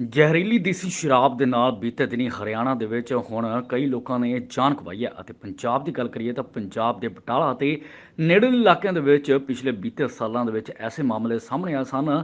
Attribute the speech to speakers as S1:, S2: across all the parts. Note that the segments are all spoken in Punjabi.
S1: ਜ਼ਹਿਰੀਲੀ ਦੇਸੀ ਸ਼ਰਾਬ ਦੇ ਨਾਲ ਬੀਤੇ ਦਿਨੀ ਹਰਿਆਣਾ ਦੇ ਵਿੱਚ ਹੁਣ ਕਈ ਲੋਕਾਂ ਨੇ ਜਾਨ ਗਵਾਈ ਹੈ ਅਤੇ ਪੰਜਾਬ ਦੀ ਗੱਲ ਕਰੀਏ ਤਾਂ ਪੰਜਾਬ ਦੇ ਬਟਾਲਾ ਅਤੇ ਨੇੜਲੇ ਇਲਾਕਿਆਂ ਦੇ ਵਿੱਚ ਪਿਛਲੇ ਬੀਤੇ ਸਾਲਾਂ ਦੇ ਵਿੱਚ ਐਸੇ ਮਾਮਲੇ ਸਾਹਮਣੇ ਆਏ ਸਨ,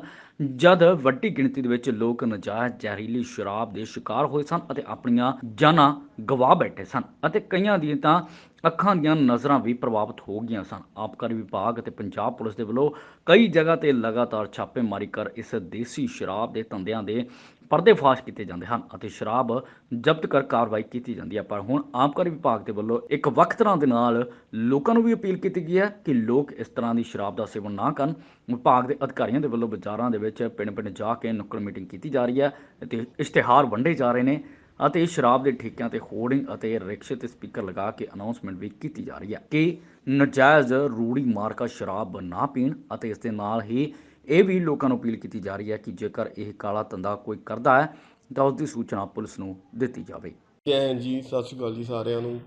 S1: ਜਦ ਵੱਡੀ ਗਿਣਤੀ ਦੇ ਵਿੱਚ ਲੋਕ ਨਜਾਇਜ਼ ਜ਼ਹਿਰੀਲੀ ਸ਼ਰਾਬ ਦੇ ਸ਼ਿਕਾਰ ਹੋਏ ਸਨ ਅਤੇ ਆਪਣੀਆਂ ਜਾਨਾਂ ਗਵਾ ਬੈਠੇ ਸਨ ਅਤੇ ਕਈਆਂ ਦੀ ਤਾਂ ਅੱਖਾਂ ਦੀਆਂ ਨਜ਼ਰਾਂ ਵੀ ਪ੍ਰਭਾਵਿਤ ਹੋ ਗਈਆਂ ਸਨ। ਆਬਕਾਰੀ ਵਿਭਾਗ ਅਤੇ ਪੰਜਾਬ ਪੁਲਿਸ ਦੇ ਵੱਲੋਂ ਕਈ ਜਗ੍ਹਾ ਤੇ ਲਗਾਤਾਰ ਛਾਪੇਮਾਰੀ ਕਰ ਇਸ ਦੇਸੀ ਸ਼ਰਾਬ ਦੇ ਧੰਦਿਆਂ ਦੇ ਪਰਦੇਫਾਸ਼ ਕੀਤੇ ਜਾਂਦੇ ਹਨ ਅਤੇ ਸ਼ਰਾਬ ਜ਼ਬਤ ਕਰ ਕਾਰਵਾਈ ਕੀਤੀ ਜਾਂਦੀ ਹੈ। ਪਰ ਹੁਣ ਆਬਕਾਰੀ ਵਿਭਾਗ ਦੇ ਵੱਲੋਂ ਇੱਕ ਵੱਖ ਤਰ੍ਹਾਂ ਦੇ ਨਾਲ ਲੋਕਾਂ ਨੂੰ ਵੀ ਅਪੀਲ ਕੀਤੀ ਗਈ ਹੈ ਕਿ ਲੋਕ ਇਸ ਤਰ੍ਹਾਂ ਦੀ ਸ਼ਰਾਬ ਦਾ ਸੇਵਨ ਨਾ ਕਰਨ। ਵਿਭਾਗ ਦੇ ਅਧਿਕਾਰੀਆਂ ਦੇ ਵੱਲੋਂ ਬਾਜ਼ਾਰਾਂ ਦੇ ਵਿੱਚ ਪਿੰਡ-ਪਿੰਡ ਜਾ ਕੇ ਨੁੱਕੜ ਮੀਟਿੰਗ ਕੀਤੀ ਜਾ ਰਹੀ ਹੈ ਅਤੇ ਇਸ਼ਤਿਹਾਰ ਵੰਡੇ ਜਾ ਰਹੇ ਨੇ। ਅਤੇ ਸ਼ਰਾਬ ਦੇ ਠੇਕਿਆਂ ਤੇ ਹੋਰਡਿੰਗ ਅਤੇ ਰਿਕਸ਼ੇ ਤੇ ਸਪੀਕਰ ਲਗਾ ਕੇ ਅਨਾਉਂਸਮੈਂਟ ਵੀ ਕੀਤੀ ਜਾ ਰਹੀ ਹੈ ਕਿ ਨਜਾਇਜ਼ ਰੂੜੀ ਮਾਰਕਾ ਸ਼ਰਾਬ ਨਾ ਪੀਣ ਅਤੇ ਇਸ ਦੇ ਨਾਲ ਹੀ ਇਹ ਵੀ ਲੋਕਾਂ ਨੂੰ ਅਪੀਲ ਕੀਤੀ ਜਾ ਰਹੀ ਹੈ ਕਿ ਜੇਕਰ ਇਹ ਕਾਲਾ ਧੰਦਾ ਕੋਈ ਕਰਦਾ ਹੈ, ਤਾਂ ਉਸ ਦੀ ਸੂਚਨਾ ਪੁਲਿਸ ਨੂੰ ਦਿੱਤੀ ਜਾਵੇ।
S2: ਜੈ ਜੀ, ਸਤਿ ਸ਼੍ਰੀ ਅਕਾਲ ਜੀ ਸਾਰਿਆਂ ਨੂੰ।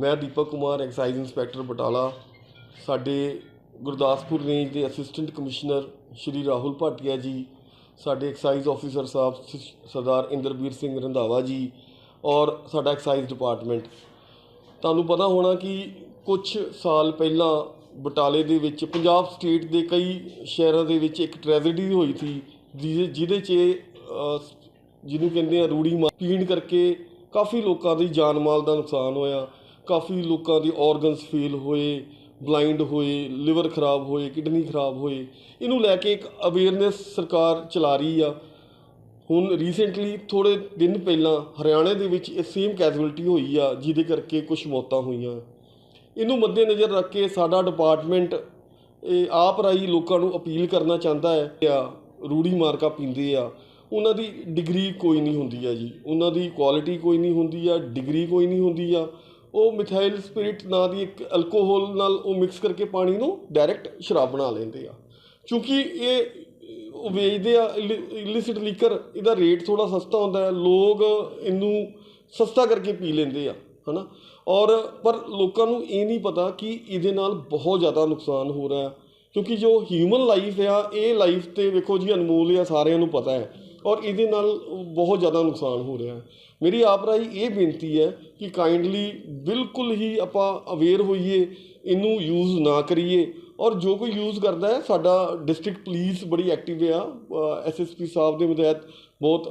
S2: ਮੈਂ ਦੀਪਕ ਕੁਮਾਰ, ਐਕਸਾਈਜ਼ ਇੰਸਪੈਕਟਰ ਬਟਾਲਾ। ਸਾਡੇ ਗੁਰਦਾਸਪੁਰ ਰੇਂਜ ਦੇ ਅਸਿਸਟੈਂਟ ਕਮਿਸ਼ਨਰ ਸ਼੍ਰੀ ਰਾਹੁਲ ਭਾਟੀਆ ਜੀ ਸਾਡੇ ਐਕਸਾਈਜ਼ ਆਫੀਸਰ ਸਾਹਿਬ ਸ- ਸਰਦਾਰ ਇੰਦਰਬੀਰ ਸਿੰਘ ਰੰਧਾਵਾ ਜੀ ਔਰ ਸਾਡਾ ਐਕਸਾਈਜ਼ ਡਿਪਾਰਟਮੈਂਟ ਤੁਹਾਨੂੰ ਪਤਾ ਹੋਣਾ ਕਿ ਕੁਝ ਸਾਲ ਪਹਿਲਾਂ ਬਟਾਲੇ ਦੇ ਵਿੱਚ ਪੰਜਾਬ ਸਟੇਟ ਦੇ ਕਈ ਸ਼ਹਿਰਾਂ ਦੇ ਵਿੱਚ ਇੱਕ ਟ੍ਰੈਜੇਡੀ ਹੋਈ ਸੀ, ਜਿਹਦੇ ਜਿਹਦੇ 'ਚ ਜਿਹਨੂੰ ਕਹਿੰਦੇ ਆ ਰੂੜੀ ਮਾਰ, ਪੀਣ ਕਰਕੇ ਕਾਫੀ ਲੋਕਾਂ ਦੀ ਜਾਨ ਮਾਲ ਦਾ ਨੁਕਸਾਨ ਹੋਇਆ, ਕਾਫੀ ਲੋਕਾਂ ਦੇ ਆਰਗਨਸ ਫੇਲ ਹੋਏ ਬਲਾਈਂਡ ਹੋਏ ਲਿਵਰ ਖਰਾਬ ਹੋਏ, ਕਿਡਨੀ ਖਰਾਬ ਹੋਏ, ਇਹਨੂੰ ਲੈ ਕੇ ਇੱਕ ਅਵੇਅਰਨੈਸ ਸਰਕਾਰ ਚਲਾ ਰਹੀ ਆ। ਹੁਣ ਰੀਸੈਂਟਲੀ ਥੋੜੇ ਦਿਨ ਪਹਿਲਾਂ ਹਰਿਆਣੇ ਦੇ ਵਿੱਚ ਇਹ ਸੇਮ ਕੈਜੁਅਲਟੀ ਹੋਈ ਆ, ਜਿਹਦੇ ਕਰਕੇ ਕੁਝ ਮੌਤਾਂ ਹੋਈਆਂ। ਇਹਨੂੰ ਮੱਦੇਨਜ਼ਰ ਰੱਖ ਕੇ ਸਾਡਾ ਡਿਪਾਰਟਮੈਂਟ ਇਹ ਆਪ ਰਾਈ ਲੋਕਾਂ ਨੂੰ ਅਪੀਲ ਕਰਨਾ ਚਾਹੁੰਦਾ ਹੈ ਆ ਰੂੜੀ ਮਾਰਕਾ ਪੀਂਦੇ ਆ। ਉਹਨਾਂ ਦੀ ਡਿਗਰੀ ਕੋਈ ਨਹੀਂ ਹੁੰਦੀ ਆ ਜੀ। ਉਹਨਾਂ ਦੀ ਕੁਆਲਿਟੀ ਕੋਈ ਨਹੀਂ ਹੁੰਦੀ ਆ ਡਿਗਰੀ ਕੋਈ ਨਹੀਂ ਹੁੰਦੀ ਆ। ਉਹ ਮਿਥਾਈਲ ਸਪਿਰਿਟ ਨਾਂ ਦੀ ਇੱਕ ਅਲਕੋਹਲ ਨਾਲ ਉਹ ਮਿਕਸ ਕਰਕੇ ਪਾਣੀ ਨੂੰ ਡਾਇਰੈਕਟ ਸ਼ਰਾਬ ਬਣਾ ਲੈਂਦੇ ਆ। ਕਿਉਂਕਿ ਇਹ, ਉਹ ਵੇਚਦੇ ਆ ਇਲਿਸਿਟ ਲੀਕਰ, ਇਹਦਾ ਰੇਟ ਥੋੜਾ ਸਸਤਾ ਹੁੰਦਾ ਹੈ। ਲੋਕ ਇਹਨੂੰ ਸਸਤਾ ਕਰਕੇ ਪੀ ਲੈਂਦੇ ਆ, ਹਨਾ? ਔਰ, ਪਰ ਲੋਕਾਂ ਨੂੰ ਇਹ ਨਹੀਂ ਪਤਾ ਕਿ ਇਹਦੇ ਨਾਲ ਬਹੁਤ ਜ਼ਿਆਦਾ ਨੁਕਸਾਨ ਹੋ ਰਿਹਾ ਕਿਉਂਕਿ ਜੋ ਹਿਊਮਨ ਲਾਈਫ ਆ, ਇਹ ਲਾਈਫ ਤੇ ਵੇਖੋ ਜੀ, ਅਨਮੋਲ ਆ, ਸਾਰਿਆਂ ਨੂੰ ਪਤਾ ਹੈ। ਔਰ ਇਹਦੇ ਨਾਲ ਬਹੁਤ ਜ਼ਿਆਦਾ ਨੁਕਸਾਨ ਹੋ ਰਿਹਾ ਮੇਰੀ ਆਪ ਰਾਹੀਂ ਇਹ ਬੇਨਤੀ ਹੈ ਕਿ ਕਾਈਂਡਲੀ ਬਿਲਕੁਲ ਹੀ ਆਪਾਂ ਅਵੇਅਰ ਹੋਈਏ, ਇਹਨੂੰ ਯੂਜ਼ ਨਾ ਕਰੀਏ ਔਰ ਜੋ ਕੋਈ ਯੂਜ਼ ਕਰਦਾ ਹੈ, ਸਾਡਾ ਡਿਸਟ੍ਰਿਕਟ ਪੁਲਿਸ ਬੜੀ ਐਕਟਿਵ ਆ। ਐਸਐਸਪੀ ਸਾਹਿਬ ਦੇ ਮਤਹਿਤ ਬਹੁਤ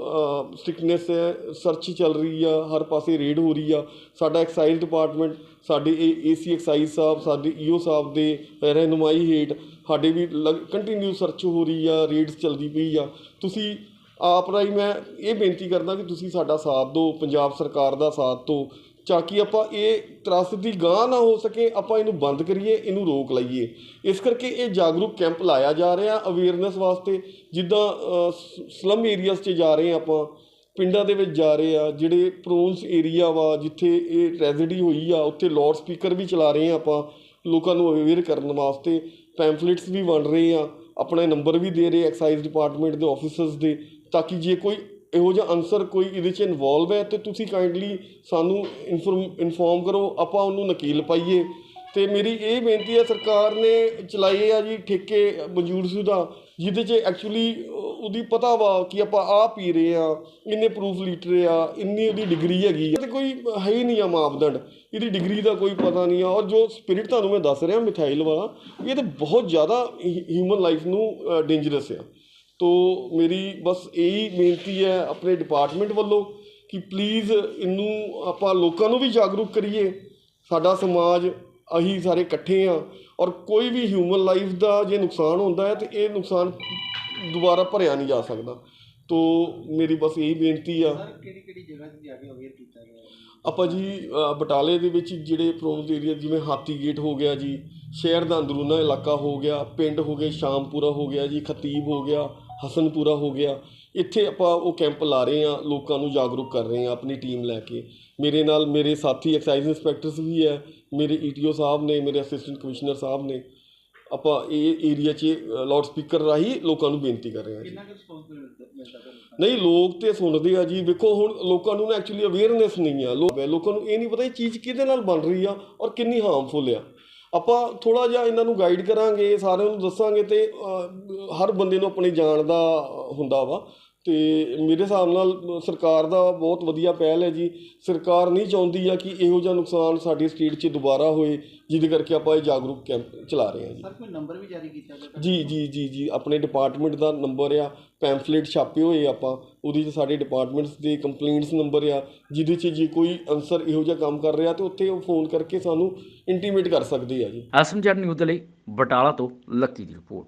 S2: ਸਟ੍ਰਿਕਨੈਸ ਹੈ ਸਰਚ ਚੱਲ ਰਹੀ ਆ, ਹਰ ਪਾਸੇ ਰੇਡ ਹੋ ਰਹੀ ਆ। ਸਾਡਾ ਐਕਸਾਈਜ਼ ਡਿਪਾਰਟਮੈਂਟ ਸਾਡੇ ਏਸੀ ਐਕਸਾਈਜ਼ ਸਾਹਿਬ, ਸਾਡੇ ਈਓ ਸਾਹਿਬ ਦੇ ਰਹਿਨੁਮਾਈ ਹੇਠ ਸਾਡੇ ਵੀ ਕੰਟੀਨਿਊ ਸਰਚ ਹੋ ਰਹੀ ਆ ਰੇਡਸ ਚੱਲਦੀ ਪਈ ਆ। ਤੁਸੀਂ ਆਪ ਰਾਹੀਂ ਮੈਂ ਇਹ ਬੇਨਤੀ ਕਰਦਾ ਕਿ ਤੁਸੀਂ ਸਾਡਾ ਸਾਥ ਦਿਓ, ਪੰਜਾਬ ਸਰਕਾਰ ਦਾ ਸਾਥ ਦਿਓ, ਤਾਂ ਕਿ ਆਪਾਂ ਇਹ ਤਰਾਸਦੀ ਗਾਂ ਨਾ ਹੋ ਸਕੇ, ਆਪਾਂ ਇਹਨੂੰ ਬੰਦ ਕਰੀਏ, ਇਹਨੂੰ ਰੋਕ ਲਈਏ। ਇਸ ਕਰਕੇ ਇਹ ਜਾਗਰੂਕ ਕੈਂਪ ਲਾਇਆ ਜਾ ਰਿਹਾ ਅਵੇਅਰਨੈਸ ਵਾਸਤੇ, ਜਿੱਦਾਂ ਸਲਮ ਏਰੀਆਜ਼ 'ਚ ਜਾ ਰਹੇ ਹਾਂ ਆਪਾਂ, ਪਿੰਡਾਂ ਦੇ ਵਿੱਚ ਜਾ ਰਹੇ ਆ ਜਿਹੜੇ ਪ੍ਰੋਨਸ ਏਰੀਆ ਵਾ, ਜਿੱਥੇ ਇਹ ਟ੍ਰੈਜੇਡੀ ਹੋਈ ਆ, ਉੱਥੇ ਲਾਊਡ ਸਪੀਕਰ ਵੀ ਚਲਾ ਰਹੇ ਆ ਆਪਾਂ, ਲੋਕਾਂ ਨੂੰ ਅਵੇਅਰ ਕਰਨ ਵਾਸਤੇ ਪੈਂਫਲੇਟਸ ਵੀ ਵੰਡ ਰਹੇ ਆ ਆਪਣੇ ਨੰਬਰ ਵੀ ਦੇ ਰਹੇ ਐਕਸਾਈਜ਼ ਡਿਪਾਰਟਮੈਂਟ ਦੇ ਆਫੀਸਰਸ ਦੇ ਤਾਂ ਕਿ ਜੇ ਕੋਈ ਇਹੋ ਜਿਹਾ ਅਨਸਰ ਕੋਈ ਇਹਦੇ 'ਚ ਇਨਵੋਲਵ ਹੈ, ਤੇ ਤੁਸੀਂ ਕਾਈਂਡਲੀ ਸਾਨੂੰ ਇਨਫੋਰਮ ਕਰੋ, ਆਪਾਂ ਉਹਨੂੰ ਨਕੀਲ ਪਾਈਏ। ਤੇ ਮੇਰੀ ਇਹ ਬੇਨਤੀ ਹੈ, ਸਰਕਾਰ ਨੇ ਚਲਾਏ ਆ ਜੀ ਠੇਕੇ ਮਨਜ਼ੂਰ ਮਨਜ਼ੂਰਸ਼ੁਦਾ ਜਿਹਦੇ 'ਚ ਐਕਚੁਅਲੀ ਉਹਦੀ ਪਤਾ ਵਾ ਕਿ ਆਪਾਂ ਆ ਪੀ ਰਹੇ ਆ, ਇੰਨੇ ਪ੍ਰੂਫ ਲੀਟਰ ਆ, ਇੰਨੀ ਉਹਦੀ ਡਿਗਰੀ ਹੈਗੀ ਆ, ਤੇ ਕੋਈ ਹੈ ਹੀ ਨਹੀਂ ਆ ਮਾਪਦੰਡ। ਇਹਦੀ ਡਿਗਰੀ ਦਾ ਕੋਈ ਪਤਾ ਨਹੀਂ ਆ, ਔਰ ਜੋ ਸਪਿਰਿਟ ਤੁਹਾਨੂੰ ਮੈਂ ਦੱਸ ਰਿਹਾ, ਮਿਥਾਈਲ ਵਾਲਾ, ਇਹ ਤਾਂ ਬਹੁਤ ਜ਼ਿਆਦਾ ਹਿਊਮਨ ਲਾਈਫ ਨੂੰ ਡੇਂਜਰਸ ਆ। ਤੋ ਮੇਰੀ ਬਸ ਇਹੀ ਬੇਨਤੀ ਹੈ ਆਪਣੇ ਡਿਪਾਰਟਮੈਂਟ ਵੱਲੋਂ ਕਿ ਪਲੀਜ਼ ਇਹਨੂੰ ਆਪਾਂ ਲੋਕਾਂ ਨੂੰ ਵੀ ਜਾਗਰੂਕ ਕਰੀਏ। ਸਾਡਾ ਸਮਾਜ ਅਸੀਂ ਸਾਰੇ ਇਕੱਠੇ ਆ ਔਰ ਕੋਈ ਵੀ ਹਿਊਮਨ ਲਾਈਫ ਦਾ ਜੇ ਨੁਕਸਾਨ ਹੁੰਦਾ ਹੈ ਤੇ ਇਹ ਨੁਕਸਾਨ ਦੁਬਾਰਾ ਭਰਿਆ ਨਹੀਂ ਜਾ ਸਕਦਾ। ਤੋ ਮੇਰੀ ਬਸ ਇਹੀ ਬੇਨਤੀ ਆ।
S3: ਕਿਹੜੀ ਕਿਹੜੀ ਜਗ੍ਹਾ ਤੇ ਜਾ ਕੇ ਅਵੇਅਰ ਕੀਤਾ ਗਿਆ ਹੈ?
S2: ਆਪਾਂ ਜੀ ਅ, ਬਟਾਲੇ ਦੇ ਵਿੱਚ ਜਿਹੜੇ ਪ੍ਰੋਮਸ ਏਰੀਆ ਜਿਵੇਂ ਹਾਤੀ ਗੇਟ ਹੋ ਗਿਆ ਜੀ ਸ਼ਹਿਰ ਦਾ ਅੰਦਰੂਨਾ ਇਲਾਕਾ ਹੋ ਗਿਆ ਪਿੰਡ ਹੋ ਗਏ ਸ਼ਾਮਪੁਰਾ ਹੋ ਗਿਆ ਜੀ ਖਤੀਬ ਹੋ ਗਿਆ ਹਸਨਪੁਰਾ ਹੋ ਗਿਆ। ਇੱਥੇ ਆਪਾਂ ਉਹ ਕੈਂਪ ਲਾ ਰਹੇ ਆ ਲੋਕਾਂ ਨੂੰ ਜਾਗਰੂਕ ਕਰ ਰਹੇ ਆ ਆਪਣੀ ਟੀਮ ਲੈ ਕੇ। ਮੇਰੇ ਨਾਲ ਮੇਰੇ ਸਾਥੀ ਐਕਸਾਈਜ਼ ਇੰਸਪੈਕਟਰਸ ਵੀ ਹੈ ਮੇਰੇ ਈਟੀਓ ਸਾਹਿਬ ਨੇ ਮੇਰੇ ਅਸਿਸਟੈਂਟ ਕਮਿਸ਼ਨਰ ਸਾਹਿਬ ਨੇ। ਆਪਾਂ ਇਹ ਏਰੀਆ 'ਚ ਲਾਊਡ ਸਪੀਕਰ ਰਾਹੀਂ ਲੋਕਾਂ ਨੂੰ ਬੇਨਤੀ ਕਰ ਰਹੇ ਹਾਂ ਜੀ। ਨਹੀਂ ਲੋਕ ਤੇ ਸੁਣਦੇ ਆ ਜੀ। ਵੇਖੋ ਹੁਣ ਲੋਕਾਂ ਨੂੰ ਨਾ ਐਕਚੁਅਲੀ ਅਵੇਅਰਨੈਸ ਨਹੀਂ ਆ। ਲੋਕਾਂ ਨੂੰ ਇਹ ਨਹੀਂ ਪਤਾ ਇਹ ਚੀਜ਼ ਕਿਹਦੇ ਨਾਲ ਬਣ ਰਹੀ ਆ ਔਰ ਕਿੰਨੀ ਹਾਰਮਫੁਲ ਆ। ਆਪਾਂ ਥੋੜਾ ਜਿਹਾ ਇਹਨਾਂ ਨੂੰ ਗਾਈਡ ਕਰਾਂਗੇ, ਸਾਰਿਆਂ ਨੂੰ ਦੱਸਾਂਗੇ ਤੇ ਹਰ ਬੰਦੇ ਨੂੰ ਆਪਣੀ ਜਾਣ ਦਾ ਹੁੰਦਾ ਵਾ। ਤੇ ਮੇਰੇ ਹਿਸਾਬ ਨਾਲ ਸਰਕਾਰ ਦਾ ਬਹੁਤ ਵਧੀਆ ਪਹਿਲ ਹੈ ਜੀ। ਸਰਕਾਰ ਨਹੀਂ ਚਾਹੁੰਦੀ ਆ ਕਿ ਇਹੋ ਜਿਹਾ ਨੁਕਸਾਨ ਸਾਡੀ ਸਟੇਟ 'ਚ ਦੁਬਾਰਾ ਹੋਏ ਜਿਹਦੇ ਕਰਕੇ ਆਪਾਂ ਇਹ ਜਾਗਰੂਕ ਕੈਂਪ ਚਲਾ ਰਹੇ ਹਾਂ ਜੀ।
S3: ਸਰ ਕੋਈ ਨੰਬਰ ਵੀ ਜਾਰੀ ਕੀਤਾ ਗਿਆ?
S2: ਜੀ ਜੀ ਜੀ ਜੀ। ਆਪਣੇ ਡਿਪਾਰਟਮੈਂਟ ਦਾ ਨੰਬਰ ਆ ਪੈਂਫਲੇਟ ਛਾਪੇ ਹੋਏ ਆਪਾਂ ਉਹਦੇ 'ਚ ਸਾਡੇ ਡਿਪਾਰਟਮੈਂਟਸ ਦੇ ਕੰਪਲੇਂਟਸ ਨੰਬਰ ਆ ਜਿਹਦੇ 'ਚ ਜੇ ਕੋਈ ਅਨਸਰ ਇਹੋ ਜਿਹਾ ਕੰਮ ਕਰ ਰਿਹਾ ਤੇ ਉੱਥੇ ਉਹ ਫੋਨ ਕਰਕੇ ਸਾਨੂੰ ਇੰਟੀਮੇਟ ਕਰ ਸਕਦੇ ਆ ਜੀ।
S1: ਐਸਐਮਜੈਡ ਨਿਊਜ਼ ਦੇ ਲਈ ਬਟਾਲਾ ਤੋਂ ਲੱਕੀ ਦੀ ਰਿਪੋਰਟ।